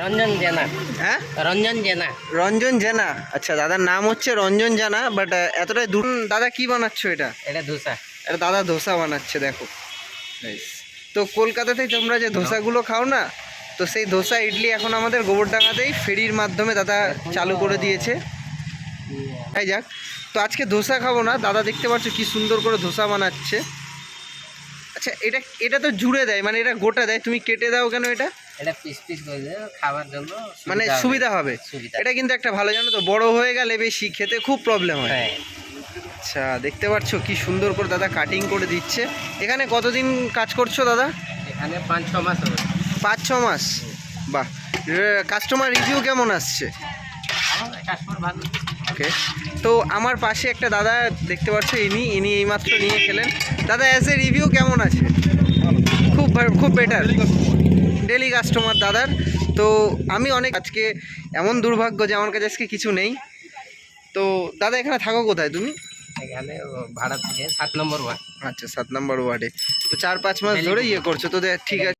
রঞ্জন জেনা। হ্যাঁ? রঞ্জন জেনা। রঞ্জন জানা। আচ্ছা দাদার নাম হচ্ছে রঞ্জন জানা বাট এতটাই দূর। দাদা কি বানাচ্ছ এটা? এটা ধোসা। এটা দাদা ধোসা বানাচ্ছে দেখো. তো কলকাতাতে তোমরা যে ধোসাগুলো খাও না তো সেই ধোসা ইডলি এখন আমাদের গোবরডাঙ্গাতেই ফেরির মাধ্যমে দাদা চালু করে দিয়েছে। তাই যাক। তো আজকে ধোসা খাব না। দাদা দেখতে পাচ্ছ কি সুন্দর করে ধোসা বানাচ্ছে। আচ্ছা এটা এটা তো জুড়ে দেয় মানে এটা গোটা দেয়। তুমি কেটে দাও কেন এটা? এটা পিস পিস করে খাওয়ার জন্য মানে সুবিধা হবে। এটা কিন্তু একটা ভালো জানো তো বড় হয়ে গেলে বেশি খেতে খুব প্রবলেম হয়। হ্যাঁ। আচ্ছা দেখতে পাচ্ছ কি সুন্দর করে দাদা কাটিং করে দিচ্ছে। এখানে কতদিন কাজ করছ দাদা? এখানে পাঁচ ছ মাস হবে। পাঁচ ছ মাস? বাহ কাস্টমার রিভিউ কেমন আসছে? ভালো। ওকে তো আমার পাশে একটা দাদা দেখতে পাচ্ছ ইনি ইনি এইমাত্র নিয়ে খেলেন। দাদা অ্যাজ এ রিভিউ কেমন আছে? খুব খুব বেটার ডেলি কাস্টমার দাদার। তো আমি অনেক আজকে এমন দুর্ভাগ্য যে আমার কাছে আজকে কিছু নেই। তো দাদা এখানে থাকো কোথায় তুমি? এখানে ভাড়া থেকে সাত নম্বর ওয়ার্ড। আচ্ছা সাত নম্বর ওয়ার্ডে। তো চার পাঁচ মাস ধরে ইয়ে করছ তো ঠিক আছে।